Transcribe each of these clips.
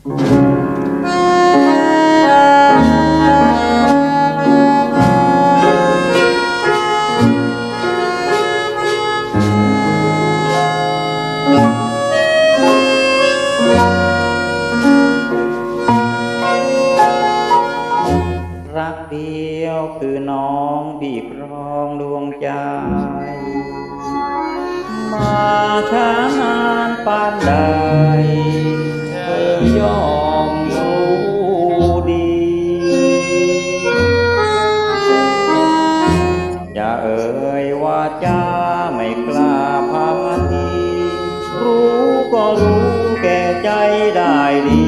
รักเดียวคือน้องบีบรองดวงใจ มาช้านานปานใด อย่าเอ่ยว่าจ้าไม่กล้าพาที รู้ก็รู้แก่ใจได้ดี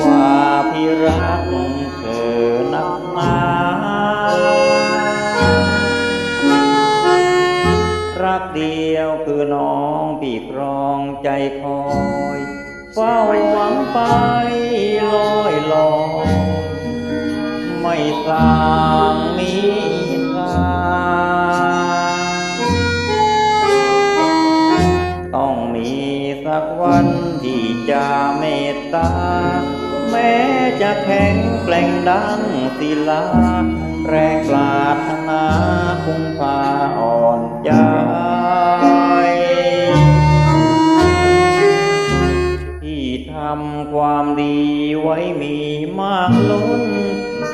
ว่าพี่รักเธอนักหนารักเดียวคือน้องบีบรองใจคอยเฝ้าหวังไปลอยลอยไม่สางมี สักวันที่จะเมตตา แม้จะแข็งแกร่งดังศิลา แรงปราถนาคุ้มพาอ่อนใจที่ทำความดีไว้มีมากล้น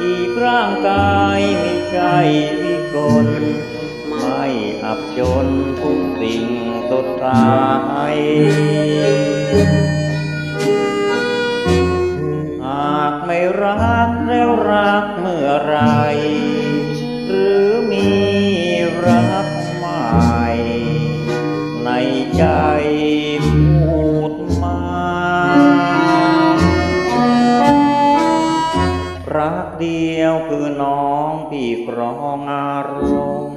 อีกร่างกายไมีใจวิกล ไม่อับจนทุกสิ่งสุดใสหากไม่รักแล้วรักเมื่อไรหรือมีรักใหม่ ในใจพูดมา รักเดียวคือน้องพี่ครองอารมณ์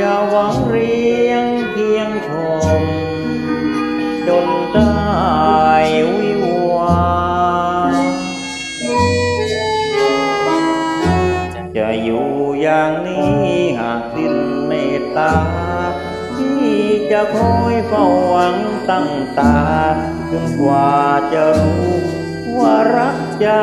จะหวังเรียงเพียงชม จนได้วิวา จะอยู่อย่างนี้หากสิ้นเมตตา ที่จะคอยเฝ้าหวังตั้งตาจนกว่าจะรู้ว่ารักจา